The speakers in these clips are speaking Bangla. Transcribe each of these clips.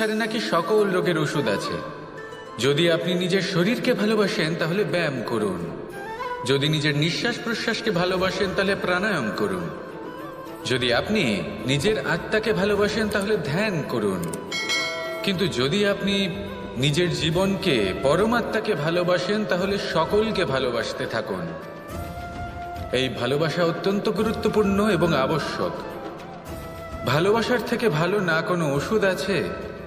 সংসারে নাকি সকল রোগের ওষুধ আছে। যদি আপনি নিজের শরীরকে ভালোবাসেন, তাহলে ব্যায়াম করুন। যদি নিজের নিঃশ্বাস প্রশ্বাসকে ভালোবাসেন, তাহলে প্রাণায়াম করুন। যদি আপনি নিজের আত্মাকে ভালোবাসেন, তাহলে ধ্যান করুন। কিন্তু যদি আপনি নিজের জীবনকে পরমাত্মাকে ভালোবাসেন, তাহলে সকলকে ভালোবাসতে থাকুন। এই ভালোবাসা অত্যন্ত গুরুত্বপূর্ণ এবং আবশ্যক। ভালোবাসার থেকে ভালো না কোনো ওষুধ আছে?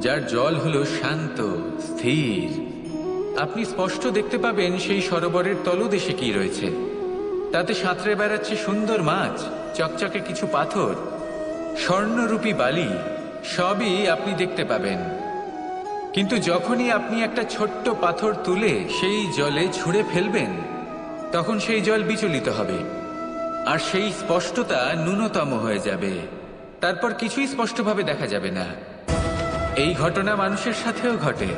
যার জল হলো শান্ত, স্থির। আপনি স্পষ্ট দেখতে পাবেন সেই সরোবরের তলদেশে কি রয়েছে। তাতে সাঁতরে বেড়াচ্ছে সুন্দর মাছ, চকচকে কিছু পাথর, স্বর্ণরূপী বালি, সবই আপনি দেখতে পাবেন। কিন্তু যখনই আপনি একটা ছোট্ট পাথর তুলে সেই জলে ছুঁড়ে ফেলবেন, তখন সেই জল বিচলিত হবে। আর সেই স্পষ্টতা ন্যূনতম হয়ে যাবে। তারপর কিছুই স্পষ্টভাবে দেখা যাবে না। এই ঘটনা মানুষের সাথেও ঘটে।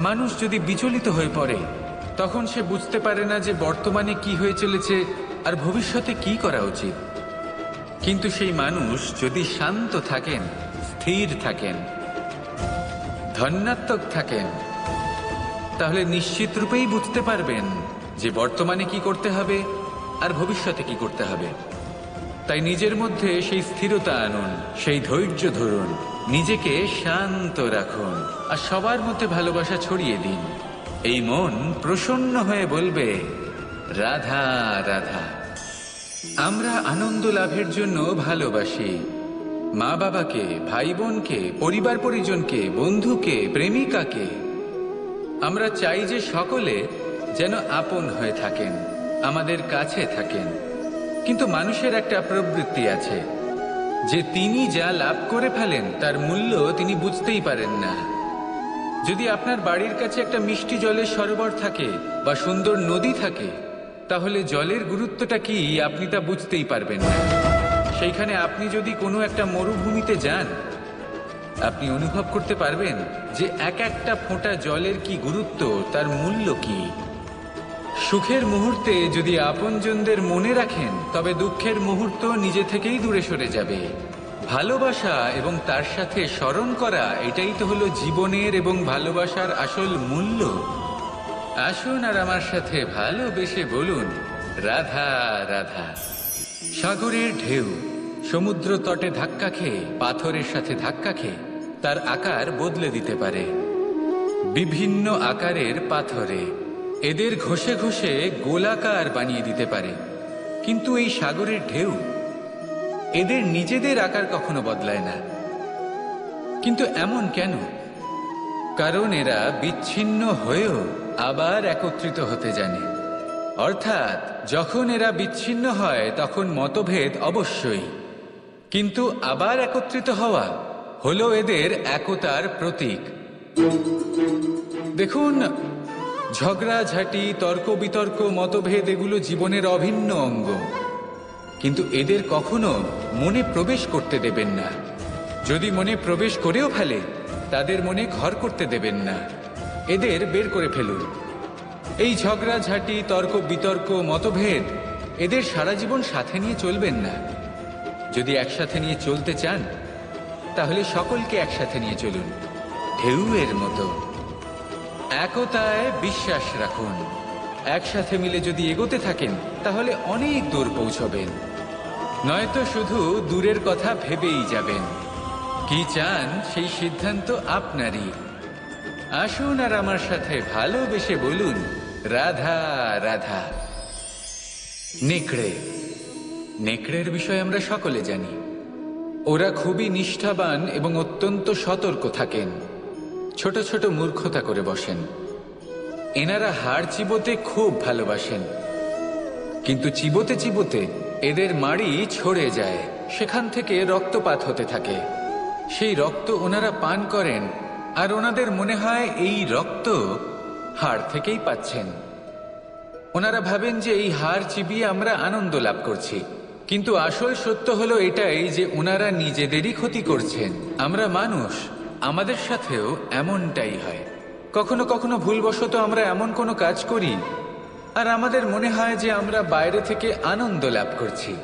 মানুষ যদি বিচলিত হয়ে পড়ে, তখন সে বুঝতে পারে না যে বর্তমানে কি হয়ে চলেছে আর ভবিষ্যতে কি করা উচিত। কিন্তু সেই মানুষ যদি শান্ত থাকেন, স্থির থাকেন, ধন্যাত্মক থাকেন, তাহলে নিশ্চিত রূপেই বুঝতে পারবেন যে বর্তমানে কি করতে হবে আর ভবিষ্যতে কি করতে হবে। তাই নিজের মধ্যে সেই স্থিরতা আনুন, সেই ধৈর্য ধরুন, নিজেকে শান্ত রাখুন, আর সবার মধ্যে ভালোবাসা ছড়িয়ে দিন। এই মন প্রসন্ন হয়ে বলবে, রাধা রাধা। আমরা আনন্দ লাভের জন্য ভালোবাসি। মা বাবাকে, ভাই বোনকে, পরিবার পরিজনকে, বন্ধুকে, প্রেমিকাকে। আমরা চাই যে সকলে যেন আপন হয়ে থাকেন, আমাদের কাছে থাকেন। কিন্তু মানুষের একটা প্রবৃত্তি আছে, যে তিনি যা লাভ করে ফেলেন, তার মূল্য তিনি বুঝতেই পারেন না। যদি আপনার বাড়ির কাছে একটা মিষ্টি জলের সরোবর থাকে বা সুন্দর নদী থাকে, তাহলে জলের গুরুত্বটা কি আপনি তা বুঝতেই পারবেন না। সেইখানে আপনি যদি কোনো একটা মরুভূমিতে যান, আপনি অনুভব করতে পারবেন যে এক একটা ফোঁটা জলের কি গুরুত্ব, তার মূল্য কি। সুখের মুহূর্তে যদি আপনজনদের মনে রাখেন, তবে দুঃখের মুহূর্ত নিজে থেকেই দূরে সরে যাবে। ভালোবাসা এবং তার সাথে স্মরণ করা, এটাই তো হলো জীবনের এবং ভালোবাসার আসল মূল্য। আসুন আর আমার সাথে ভালোবেসে বলুন, রাধা রাধা। সাগরের ঢেউ, সমুদ্র তটে ধাক্কা খেয়ে, পাথরের সাথে ধাক্কা খেয়ে, তার আকার বদলে দিতে পারে। বিভিন্ন আকারের পাথরে। এদের ঘষে ঘষে গোলাকার বানিয়ে দিতে পারে। কিন্তু এই সাগরের ঢেউ এদের নিজেদের আকার কখনো বদলায় না। কিন্তু এমন কেন? কারণ এরা বিচ্ছিন্ন হয়েও আবার একত্রিত হতে জানে। অর্থাৎ, যখন এরা বিচ্ছিন্ন হয়, তখন মতভেদ অবশ্যই। কিন্তু আবার একত্রিত হওয়া হলো এদের একতার প্রতীক। দেখুন ঝগড়াঝাটি তর্ক, বিতর্ক, মতভেদ এগুলো জীবনের অভিন্ন অঙ্গ। কিন্তু এদের কখনো মনে প্রবেশ করতে দেবেন না। যদি মনে প্রবেশ করেও ফেলে, তাদের মনে ঘর করতে দেবেন না। এদের বের করে ফেলুন। এই ঝগড়াঝাটি তর্ক, বিতর্ক, মতভেদ এদের সারা জীবন সাথে নিয়ে চলবেন না। যদি একসাথে নিয়ে চলতে চান, তাহলে সকলকে একসাথে নিয়ে চলুন। ঢেউয়ের মতো। একতায় বিশ্বাস রাখুন। একসাথে মিলে যদি এগোতে থাকেন, তাহলে অনেক দূর পৌঁছবেন। নয়তো শুধু দূরের কথা ভেবেই যাবেন। কি চান সেই সিদ্ধান্ত আপনারই। আসুন আর আমার সাথে ভালোবেসে বলুন, রাধা রাধা। নেকড়ে। নেকড়ের বিষয়ে আমরা সকলে জানি। ওরা খুবই নিষ্ঠাবান এবং অত্যন্ত সতর্ক থাকেন। ছোট ছোট মূর্খতা করে বসেন। এনারা হাড় চিবোতে খুব ভালোবাসেন। কিন্তু চিবোতে চিবোতে এদের মাড়ি ছড়ে যায়। সেখান থেকে রক্তপাত হতে থাকে। সেই রক্ত ওনারা পান করেন আর ওনাদের মনে হয় এই রক্ত হাড় থেকেই পাচ্ছেন। ওনারা ভাবেন যে এই হার চিবিয়ে আমরা আনন্দ লাভ করছি। কিন্তু আসল সত্য হলো এটাই যে ওনারা নিজেদেরই ক্ষতি করছেন। আমরা মানুষ আমাদের সাথেও এমনটাই হয়। কখনো কখনো ভুলবশত আমরা এমন কোনো কাজ করি আর আমাদের মনে হয় যে আমরা বাইরে থেকে আনন্দ লাভ করছি।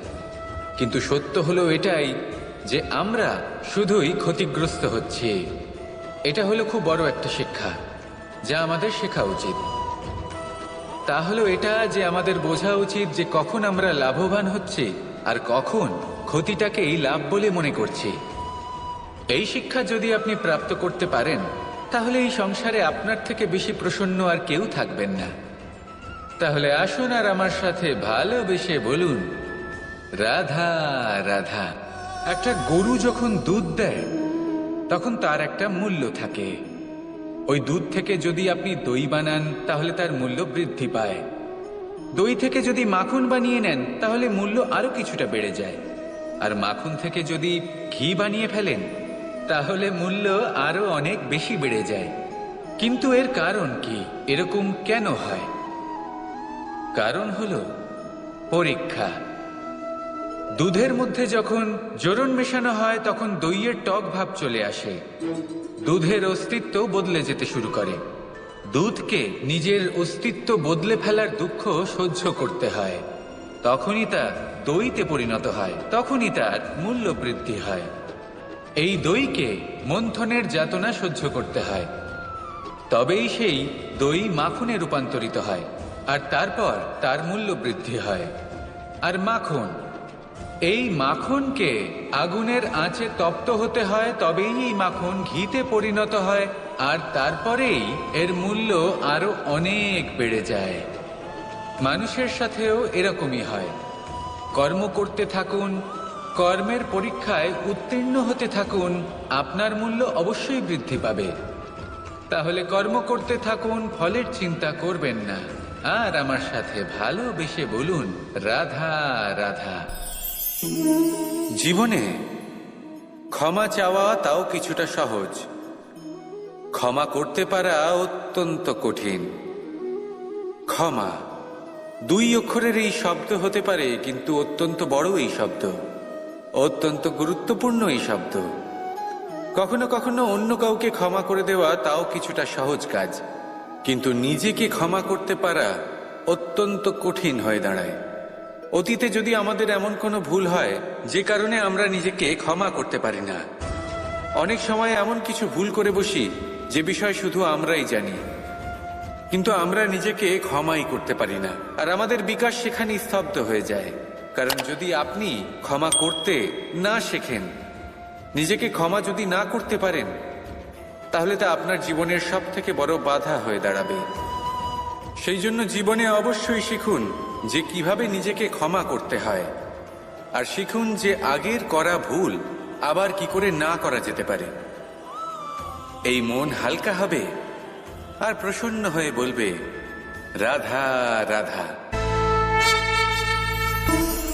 কিন্তু সত্য হলো এটাই যে আমরা শুধুই ক্ষতিগ্রস্ত হচ্ছি। এটা হলো খুব বড় একটা শিক্ষা যা আমাদের শেখা উচিত। তা হলো এটা যে আমাদের বোঝা উচিত যে কখন আমরা লাভবান হচ্ছি আর কখন ক্ষতিটাকেই লাভ বলে মনে করছি। এই শিক্ষা যদি আপনি প্রাপ্ত করতে পারেন, তাহলে এই সংসারে আপনার থেকে বেশি প্রসন্ন আর কেউ থাকবেন না। তাহলে আসুন আর আমার সাথে ভালোবেসে বলুন, রাধা রাধা, একটা গরু যখন দুধ দেয়, তখন তার একটা মূল্য থাকে। ওই দুধ থেকে যদি আপনি দই বানান, তাহলে তার মূল্য বৃদ্ধি পায়। দই থেকে যদি মাখন বানিয়ে নেন, তাহলে মূল্য আরও কিছুটা বেড়ে যায়। আর মাখন থেকে যদি ঘি বানিয়ে ফেলেন তাহলে মূল্য আরও অনেক বেশি বেড়ে যায়। কিন্তু এর কারণ কি? এরকম কেন হয়? কারণ হল, পরীক্ষা। দুধের মধ্যে যখন জোরন মেশানো হয়, তখন দইয়ের টক ভাব চলে আসে। দুধের অস্তিত্ব বদলে যেতে শুরু করে। দুধকে নিজের অস্তিত্ব বদলে ফেলার দুঃখ সহ্য করতে হয়। তখনই তা দইতে পরিণত হয়, তখনই তার মূল্য বৃদ্ধি হয়। এই দইকে মন্থনের যাতনা সহ্য করতে হয়। তবেই সেই দই মাখনে রূপান্তরিত হয়, আর তারপর তার মূল্য বৃদ্ধি হয়। আর মাখন, এই মাখনকে আগুনের আঁচে তপ্ত হতে হয়, তবেই এই মাখন ঘিতে পরিণত হয়, আর তারপরেই এর মূল্য আরও অনেক বেড়ে যায়। মানুষের সাথেও এরকমই হয়। কর্ম করতে থাকুন কর্মের পরীক্ষায় উত্তীর্ণ হতে থাকুন, আপনার মূল্য অবশ্যই বৃদ্ধি পাবে। তাহলে কর্ম করতে থাকুন, ফলের চিন্তা করবেন না। আর আমার সাথে ভালোবেসে বলুন, রাধা রাধা। জীবনে ক্ষমা চাওয়া তাও কিছুটা সহজ। ক্ষমা করতে পারা অত্যন্ত কঠিন। ক্ষমা দুই অক্ষরের এই শব্দ হতে পারে, কিন্তু অত্যন্ত বড় এই শব্দ। অত্যন্ত গুরুত্বপূর্ণ এই শব্দ। কখনো কখনো অন্য কাউকে ক্ষমা করে দেওয়া তাও কিছুটা সহজ কাজ। কিন্তু নিজেকে ক্ষমা করতে পারা অত্যন্ত কঠিন হয়ে দাঁড়ায়। অতীতে যদি আমাদের এমন কোনো ভুল হয়, যে কারণে আমরা নিজেকে ক্ষমা করতে পারি না। অনেক সময় এমন কিছু ভুল করে বসি, যে বিষয় শুধু আমরাই জানি। কিন্তু আমরা নিজেকে ক্ষমাই করতে পারি না, আর আমাদের বিকাশ সেখানে স্তব্ধ হয়ে যায়। কারণ যদি আপনি ক্ষমা করতে না শেখেন, নিজেকে ক্ষমা যদি না করতে পারেন, তাহলে তা আপনার জীবনের সব থেকে বড় বাধা হয়ে দাঁড়াবে। সেই জন্য জীবনে অবশ্যই শিখুন যে কীভাবে নিজেকে ক্ষমা করতে হয়, আর শিখুন যে আগের করা ভুল আবার কি করে না করা যেতে পারে। এই মন হালকা হবে আর প্রসন্ন হয়ে বলবে, রাধা রাধা।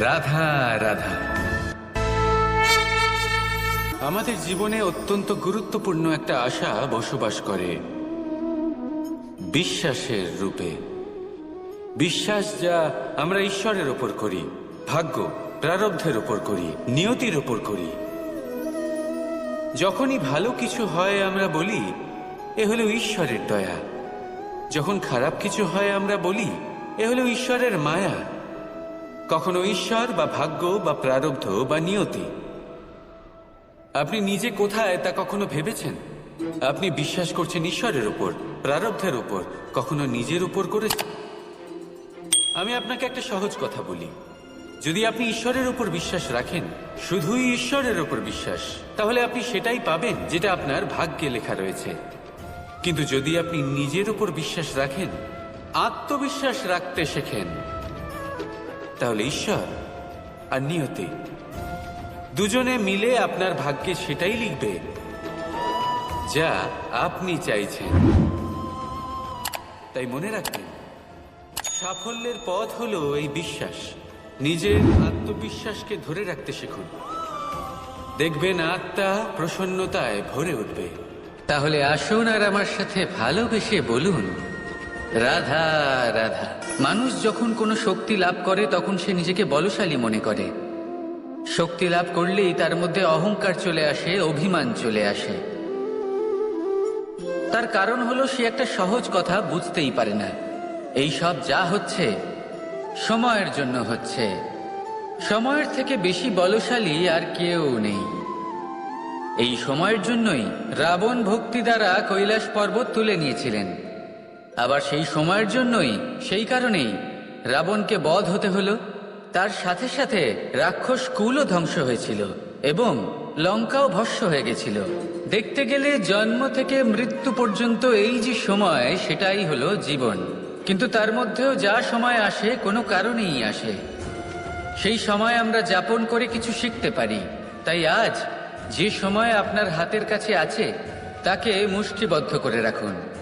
রাধা রাধা। আমাদের জীবনে অত্যন্ত গুরুত্বপূর্ণ একটা আশা বসবাস করে। বিশ্বাসের রূপে। বিশ্বাস যা আমরা ঈশ্বরের ওপর করি, ভাগ্য প্রারব্ধের ওপর করি, নিয়তির ওপর করি। যখনই ভালো কিছু হয় আমরা বলি, এ হলো ঈশ্বরের দয়া। যখন খারাপ কিছু হয় আমরা বলি, এ হলো ঈশ্বরের মায়া। কখনো ঈশ্বর বা ভাগ্য বা প্রারব্ধ বা নিয়তি। আপনি নিজে কোথায় তা কখনো ভেবেছেন? আপনি বিশ্বাস করছেন ঈশ্বরের উপর, প্রারব্ধের উপর, কখনো নিজের উপর করেছেন আমি আপনাকে একটা সহজ কথা বলি। যদি আপনি ঈশ্বরের উপর বিশ্বাস রাখেন, শুধুই ঈশ্বরের উপর বিশ্বাস, তাহলে আপনি সেটাই পাবেন যেটা আপনার ভাগ্যে লেখা রয়েছে। কিন্তু যদি আপনি নিজের উপর বিশ্বাস রাখেন, আত্মবিশ্বাস রাখতে শেখেন তাহলে ঈশ্বর আর নিয়তি দুজনে মিলে আপনার ভাগ্যে সেটাই লিখবে, যা আপনি চাইছেন। তাই মনে রাখবেন, সাফল্যের পথ হলো এই বিশ্বাস। নিজের আত্মবিশ্বাসকে ধরে রাখতে শিখুন। দেখবেন আত্মা প্রসন্নতায় ভরে উঠবে। তাহলে আসুন আর আমার সাথে ভালোবেসে বলুন। রাধা রাধা। মানুষ যখন কোনো শক্তি লাভ করে, তখন সে নিজেকে বলশালী মনে করে। শক্তি লাভ করলেই তার মধ্যে অহংকার চলে আসে, অভিমান চলে আসে। তার কারণ হলো সে একটা সহজ কথা বুঝতেই পারে না। এই সব যা হচ্ছে, সময়ের জন্য হচ্ছে। সময়ের থেকে বেশি বলশালী আর কেউ নেই। এই সময়ের জন্যই রাবণ ভক্তি দ্বারা কৈলাস পর্বত তুলে নিয়েছিলেন। আবার সেই সময়ের জন্যই, সেই কারণেই রাবণকে বধ হতে হলো। তার সাথে সাথে রাক্ষস কুলও ধ্বংস হয়েছিল এবং লঙ্কাও ভস্য হয়ে গেছিল। দেখতে গেলে জন্ম থেকে মৃত্যু পর্যন্ত এই যে সময়, সেটাই হলো জীবন। কিন্তু তার মধ্যেও যা সময় আসে, কোনো কারণেই আসে। সেই সময় আমরা যাপন করে কিছু শিখতে পারি। তাই আজ যে সময় আপনার হাতের কাছে আছে, তাকে মুষ্টিবদ্ধ করে রাখুন।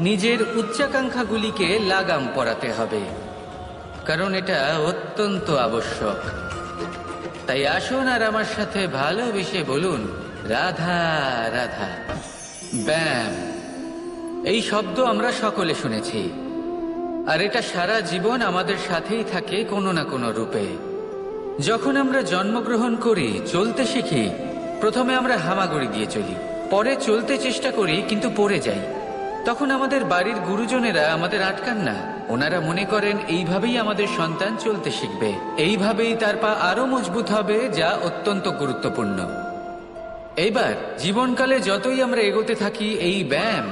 নিজের উচ্চাকাঙ্ক্ষাগুলিকে লাগাম পরাতে হবে, কারণ এটা অত্যন্ত আবশ্যক। তাই আসুন আর আমার সাথে ভালোবেসে বলুন, রাধা রাধা। ব্যাম। এই শব্দ আমরা সকলে শুনেছি, আর এটা সারা জীবন আমাদের সাথেই থাকে কোনো না কোনো রূপে। যখন আমরা জন্মগ্রহণ করি, চলতে শিখি, প্রথমে আমরা হামাগুড়ি দিয়ে চলি, পরে চলতে চেষ্টা করি, কিন্তু পড়ে যাই। তখন আমাদের বাড়ির গুরুজনেরা আমাদের আটকান না। ওনারা মনে করেন, এইভাবেই আমাদের সন্তান চলতে শিখবে। এইভাবেই তার পা আরও মজবুত হবে, যা অত্যন্ত গুরুত্বপূর্ণ। এইবার, জীবনকালে যতই আমরা এগোতে থাকি, এই ব্যায়াম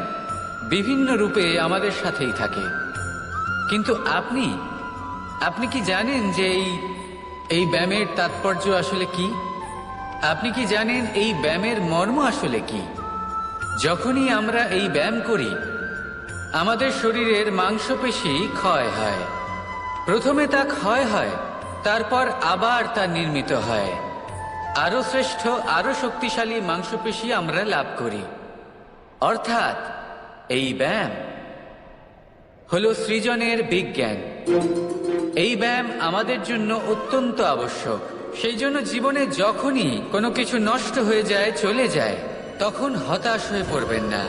বিভিন্ন রূপে আমাদের সাথেই থাকে। কিন্তু আপনি আপনি কি জানেন যে এই এই ব্যায়ামের তাৎপর্য আসলে কি? আপনি কি জানেন এই ব্যায়ামের মর্ম আসলে কি? যখনই আমরা এই ব্যায়াম করি, আমাদের শরীরের মাংসপেশি ক্ষয় হয়। প্রথমে তা ক্ষয় হয়, তারপর আবার তা নির্মিত হয়। আরও শ্রেষ্ঠ আরও শক্তিশালী মাংসপেশি আমরা লাভ করি। অর্থাৎ, এই ব্যায়াম হলো সৃজনের বিজ্ঞান। এই ব্যায়াম আমাদের জন্য অত্যন্ত আবশ্যক। সেই জন্য জীবনে যখনই কোনো কিছু নষ্ট হয়ে যায়, চলে যায়। তখন হতাশ হয়ে পড়বেন না।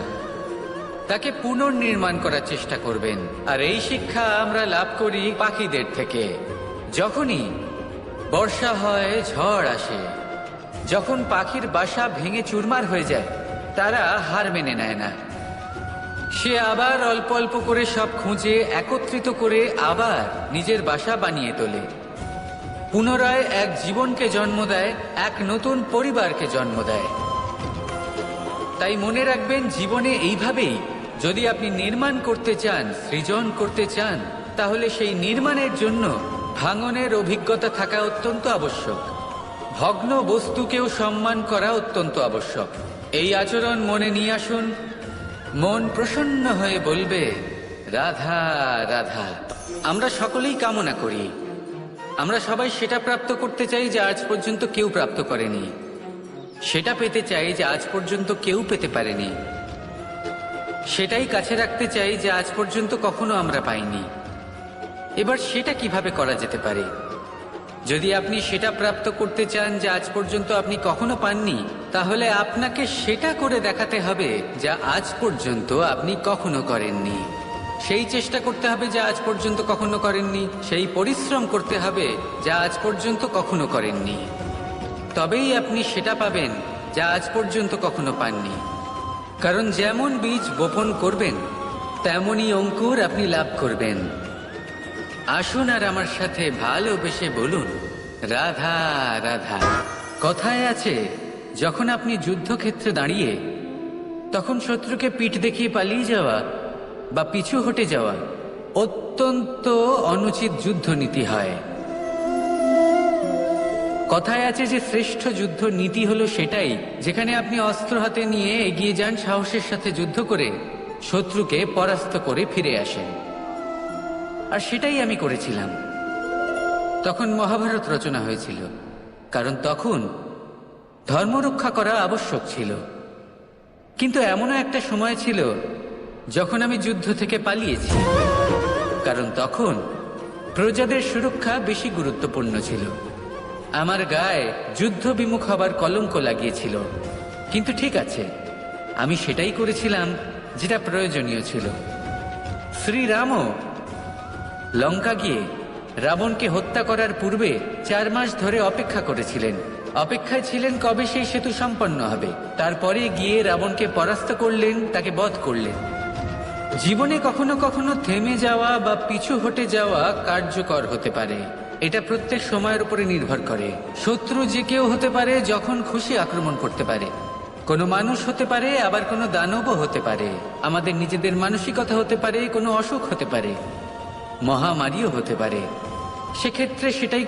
তাকে পুনর্নির্মাণ করার চেষ্টা করবেন। আর এই শিক্ষা আমরা লাভ করি পাখিদের থেকে। যখনই বর্ষা হয়, ঝড় আসে, যখন পাখির বাসা ভেঙে চুরমার হয়ে যায়, তারা হার মেনে নেয় না। সে আবার অল্প অল্প করে সব খুঁজে, একত্রিত করে আবার নিজের বাসা বানিয়ে তোলে। পুনরায় এক জীবনকে জন্ম দেয়, এক নতুন পরিবারকে জন্ম দেয়। তাই মনে রাখবেন, জীবনে এইভাবেই যদি আপনি নির্মাণ করতে চান, সৃজন করতে চান, তাহলে সেই নির্মাণের জন্য ভাঙনের অভিজ্ঞতা থাকা অত্যন্ত আবশ্যক। ভগ্ন বস্তুকেও সম্মান করা অত্যন্ত আবশ্যক। এই আচরণ মনে নিয়ে আসুন। মন প্রসন্ন হয়ে বলবে, রাধা রাধা, আমরা সকলেই কামনা করি। আমরা সবাই সেটা প্রাপ্ত করতে চাই যা আজ পর্যন্ত কেউ প্রাপ্ত করেনি। সেটা পেতে চাই যে আজ পর্যন্ত কেউ পেতে পারেনি। সেটাই কাছে রাখতে চাই যে আজ পর্যন্ত কখনো আমরা পাইনি। এবার সেটা কীভাবে করা যেতে পারে? যদি আপনি সেটা প্রাপ্ত করতে চান যা আজ পর্যন্ত আপনি কখনো পাননি, তাহলে আপনাকে সেটা করে দেখাতে হবে যা আজ পর্যন্ত আপনি কখনো করেননি। সেই চেষ্টা করতে হবে যা আজ পর্যন্ত কখনো করেননি। সেই পরিশ্রম করতে হবে যা আজ পর্যন্ত কখনো করেননি। তবেই আপনি সেটা পাবেন যা আজ পর্যন্ত কখনো পাননি। কারণ যেমন বীজ বপন করবেন, তেমনই অঙ্কুর আপনি লাভ করবেন। আসুন আর আমার সাথে ভালোবেসে বলুন, রাধা রাধা। কথায় আছে, যখন আপনি যুদ্ধক্ষেত্রে দাঁড়িয়ে, তখন শত্রুকে পিঠ দেখিয়ে পালিয়ে যাওয়া বা পিছু হটে যাওয়া অত্যন্ত অনুচিত যুদ্ধনীতি হয়। কথায় আছে যে শ্রেষ্ঠ যুদ্ধ নীতি হলো সেটাই। যেখানে আপনি অস্ত্র হাতে নিয়ে এগিয়ে যান সাহসের সাথে যুদ্ধ করে, শত্রুকে পরাস্ত করে ফিরে আসেন। আর সেটাই আমি করেছিলাম। তখন মহাভারত রচনা হয়েছিল, কারণ তখন ধর্ম রক্ষা করা আবশ্যক ছিল। কিন্তু এমনও একটা সময় ছিল যখন আমি যুদ্ধ থেকে পালিয়েছি, কারণ তখন প্রজাদের সুরক্ষা বেশি গুরুত্বপূর্ণ ছিল। আমার গায়ে যুদ্ধ বিমুখ হবার কলঙ্ক লাগিয়েছিল। কিন্তু ঠিক আছে, আমি সেটাই করেছিলাম যেটা প্রয়োজনীয় ছিল। শ্রীরামও লঙ্কা গিয়ে রাবণকে হত্যা করার পূর্বে চার মাস ধরে অপেক্ষা করেছিলেন। অপেক্ষায় ছিলেন কবে সেই সেতু সম্পন্ন হবে। তারপরে গিয়ে রাবণকে পরাস্ত করলেন, তাকে বধ করলেন। জীবনে কখনো কখনো থেমে যাওয়া বা পিছু হটে যাওয়া কার্যকর হতে পারে। এটা প্রত্যেক সময়ের উপরে নির্ভর করে। শত্রু যে কেউ হতে পারে যখন খুশি আক্রমণ করতে পারে। কোনো মানুষ হতে পারে, আবার কোনো দানবও হতে পারে। আমাদের নিজেদের মানসিকতা হতে পারে, কোনো অসুখ হতে পারে। মহামারীও হতে পারে। সেক্ষেত্রে সেটাই